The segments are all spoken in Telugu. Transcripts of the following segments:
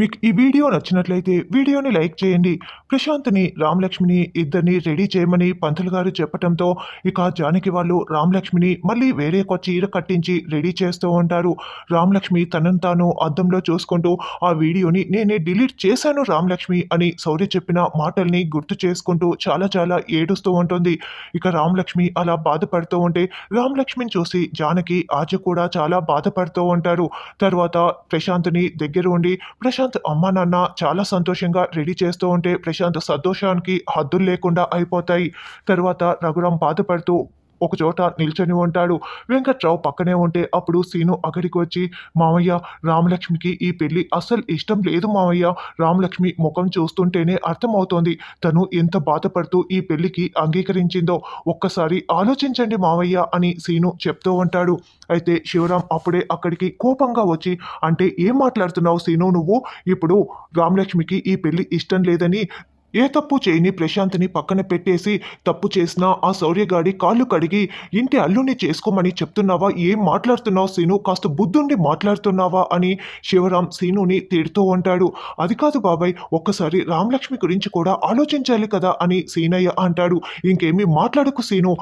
మీకు ఈ వీడియో నచ్చినట్లయితే వీడియోని లైక్ చేయండి. ప్రశాంత్ని రామలక్ష్మిని ఇద్దరిని రెడీ చేయమని పంతులు గారు చెప్పటంతో ఇక జానకి వాళ్ళు రామలక్ష్మిని మళ్ళీ వేరే ఒక చీర కట్టించి రెడీ చేస్తూ ఉంటారు. రామలక్ష్మి తనను తాను అద్దంలో చూసుకుంటూ ఆ వీడియోని నేనే డిలీట్ చేశాను రామలక్ష్మి అని శౌర్య చెప్పిన మాటల్ని గుర్తు చేసుకుంటూ చాలా చాలా ఏడుస్తూ ఉంటుంది. ఇక రామలక్ష్మి అలా బాధపడుతూ ఉంటే రామలక్ష్మిని చూసి జానకి ఆజ కూడా చాలా బాధపడుతూ ఉంటారు. తర్వాత ప్రశాంత్ని దగ్గర ఉండి ప్రశాంత్ అమ్మా నాన్న చాలా సంతోషంగా రెడీ చేస్తూ ఉంటే ప్రశాంత్ సంతోషానికి హద్దులు లేకుండా అయిపోతాయి. తర్వాత రఘురాం బాధపడుతూ ఒకచోట నిల్చొని ఉంటాడు. వెంకట్రావు పక్కనే ఉంటే అప్పుడు సీను అక్కడికి వచ్చి మామయ్య రామలక్ష్మికి ఈ పెళ్ళి అస్సలు ఇష్టం లేదు మామయ్య. రామలక్ష్మి ముఖం చూస్తుంటేనే అర్థమవుతోంది. తను ఎంత బాధపడుతూ ఈ పెళ్ళికి అంగీకరించిందో ఒక్కసారి ఆలోచించండి మావయ్య అని సీను చెప్తూ ఉంటాడు. అయితే శివరాం అప్పుడే అక్కడికి కోపంగా వచ్చి అంటే ఏం మాట్లాడుతున్నావు సీను నువ్వు? ఇప్పుడు రామలక్ష్మికి ఈ పెళ్ళి ఇష్టం లేదని ఏ తప్పు చేయని ప్రశాంత్ని పక్కన పెట్టేసి తప్పు చేసిన ఆ శౌర్యగాడి కాళ్ళు కడిగి ఇంటి అల్లుని చేసుకోమని చెప్తున్నావా? ఏం మాట్లాడుతున్నావు సీను? కాస్త బుద్ధుండి మాట్లాడుతున్నావా? అని శివరాం సీనుని తిడుతూ ఉంటాడు. అది కాదు బాబాయ్ ఒక్కసారి రామలక్ష్మి గురించి కూడా ఆలోచించాలి కదా అని సీనయ్య అంటాడు. ఇంకేమీ మాట్లాడకు సీను.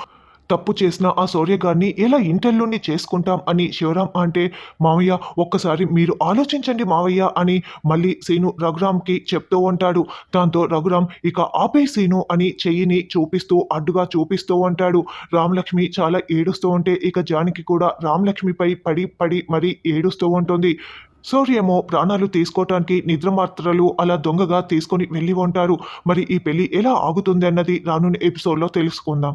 తప్పు చేసిన ఆ సూర్య గారిని ఎలా ఇంటర్లోని చేసుకుంటాం అని శివరాం అంటే మావయ్య ఒక్కసారి మీరు ఆలోచించండి మావయ్య అని మళ్ళీ సీను రఘురామ్కి చెప్తూ ఉంటాడు. దాంతో రఘురామ్ ఇక ఆపే సీను అని చెయ్యిని చూపిస్తూ అడ్డుగా చూపిస్తూ ఉంటాడు. రామలక్ష్మి చాలా ఏడుస్తూ ఉంటే ఇక జానికి కూడా రామలక్ష్మిపై పడి పడి మరీ ఏడుస్తూ ఉంటుంది. సూర్యేమో ప్రాణాలు తీసుకోవటానికి నిద్ర మాత్రలు అలా దొంగగా తీసుకొని వెళ్ళి ఉంటారు. మరి ఈ పెళ్ళి ఎలా ఆగుతుంది అన్నది రానున్న ఎపిసోడ్లో తెలుసుకుందాం.